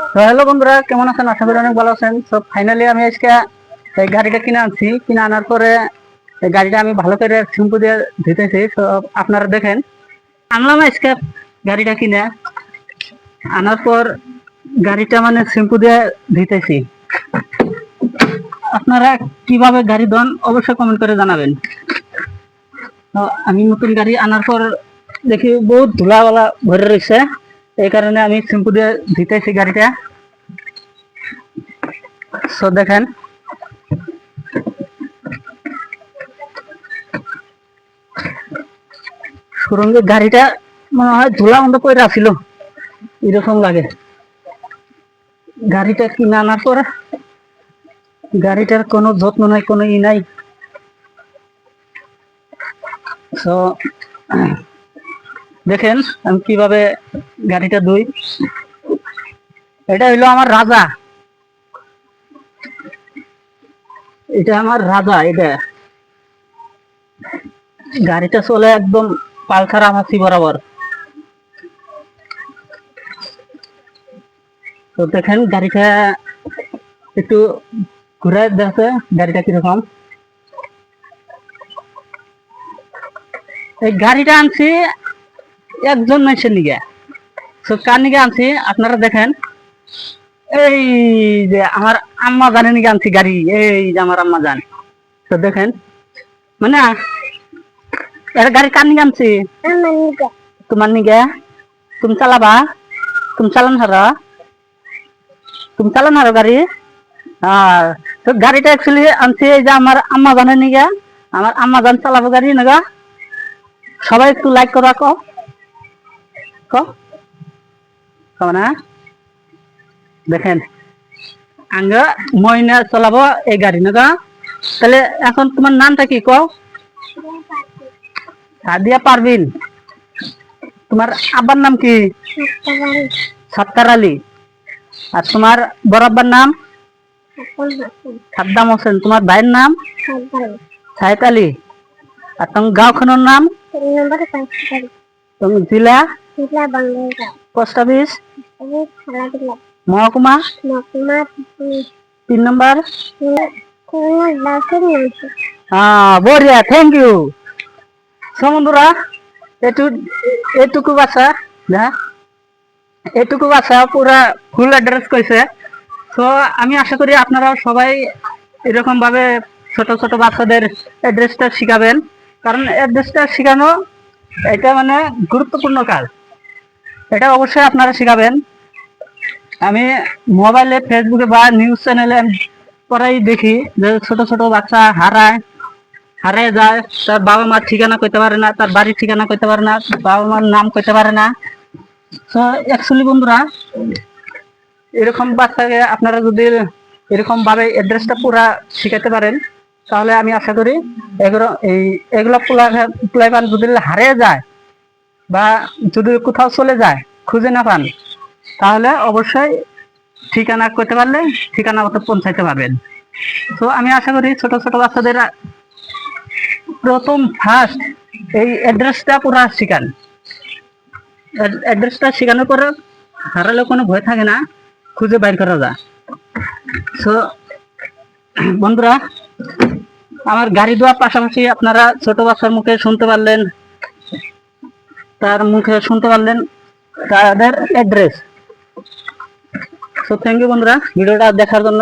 তো হ্যালো বন্ধুরা, কেমন আছেন? আশা করি অনেক ভালো আছেন। তো ফাইনালি আমি আজকে এই গাড়িটা কিনে আনছি। কিনে আনার পরে এই গাড়িটা আমি ভালো করে শ্যাম্পু দিয়ে ধুতেছি তো আপনারা দেখেন, আনলাম আজকে গাড়িটা কিনে। আনার পর গাড়িটা মানে শ্যাম্পু দিয়ে ধুতেছি আপনারা কীভাবে গাড়ি দেন অবশ্যই কমেন্ট করে জানাবেন। তো আমি নতুন গাড়ি আনার পর দেখি বহুত ধুলাওয়ালা ভরে রয়েছে। এই কারণে আমি শ্যাম্পু দিয়ে ধুতেছি গাড়িটা। সো দেখেন। সুরঙ্গের গাড়িটা মনে হয় ধুলা মতো করে আসছিল এরকম লাগে। গাড়িটা কিনে আনার পর গাড়িটার কোনো যত্ন নাই, কোনো ই নাই। তো দেখেন আমি কীভাবে গাড়িটা ধুই। এটা হইল আমার রাজা। এটা আমার রাজা, এটা। গাড়িটা চলে একদম পালখার আমাসি বরাবর। তো দেখেন গাড়িটা একটু ঘুরে দেখে গাড়িটা কীরকম। এই গাড়িটা আনছি একজন মানুষের নিগে তো কার নিগে আনছি? আপনারা দেখেন। এই যে আমার আম্মা জানে নিগে আনছি গাড়ি। এই যে আমার আম্মা জান। তো দেখেন। মানে এটা গাড়ি কার নিগে আনছি? তোমার নিগে তুমি চালাবা? তুমি চালান হারা? তুমি চালান হারো গাড়ি? আর তো গাড়িটা অ্যাকচুয়ালি আনছি এই যে আমার আম্মা জানে নিগে আমার আম্মা জান চালাবো গাড়ি নাগা। সবাই একটু লাইক করো কো কো না? দেখেন। আঙ্গ ময়না চালাবো এই গাড়ি নাগা তাহলে এখন তোমার নামটা কি কো সাদিয়া পারবিন তোমার আব্বার নাম কি? সাত্তার আলী। আর তোমার বড় আব্বার নাম? সাদ্দাম হোসেন। তোমার ভাইয়ের নাম? সাহেদ আলী। আর তোমার গাঁওখানোর নাম? জেলা? পোস্ট অফিস মহকুমা? তিন নম্বর? হ্যাঁ বঢ়িয়া থ্যাংক ইউ এটু এটুকু বাসা এটুকু বাসা পুরা ফুল অ্যাড্রেস কইছে। তো আমি আশা করি আপনারা সবাই এরকম ভাবে ছোট ছোট বাচ্চাদের অ্যাড্রেসটা শিখাবেন। কারণ অ্যাড্রেসটা শেখানো এটা মানে গুরুত্বপূর্ণ কাজ। এটা অবশ্যই আপনারা শিখাবেন। আমি মোবাইলে ফেসবুকে বা নিউজ চ্যানেলে পড়াই দেখি যে ছোট ছোট বাচ্চা হারায়, হারিয়ে যায়, তার বাবা মার ঠিকানা কইতে পারে না, তার বাড়ির ঠিকানা কইতে পারে না, বাবা মার নাম কইতে পারে না। তো অ্যাকচুয়ালি বন্ধুরা, এরকম বাচ্চাকে আপনারা যদি এরকম ভাবে অ্যাড্রেসটা পুরা শিখাতে পারেন, তাহলে আমি আশা করি এগুলো এই এগুলো প্লাইপান যদি হারিয়ে যায় বা যদি কোথাও চলে যায়, খুঁজে না পান, তাহলে অবশ্যই ঠিকানা করতে পারলে ঠিকানা মতো পৌঁছাইতে পারবেন। তো আমি আশা করি ছোট ছোট বাচ্চাদের প্রথম ফার্স্ট এই অ্যাড্রেসটা পুরা শিখান। অ্যাড্রেসটা শেখানোর পরে হারালে কোনো ভয় থাকে না, খুঁজে বাইর করা যায়। তো বন্ধুরা, আমার গাড়ি দেওয়ার পাশাপাশি আপনারা ছোট বাচ্চার মুখে শুনতে পারলেন তার মুখে শুনতে পারলেন তাদের অ্যাড্রেস তো থ্যাংক ইউ বন্ধুরা ভিডিওটা দেখার জন্য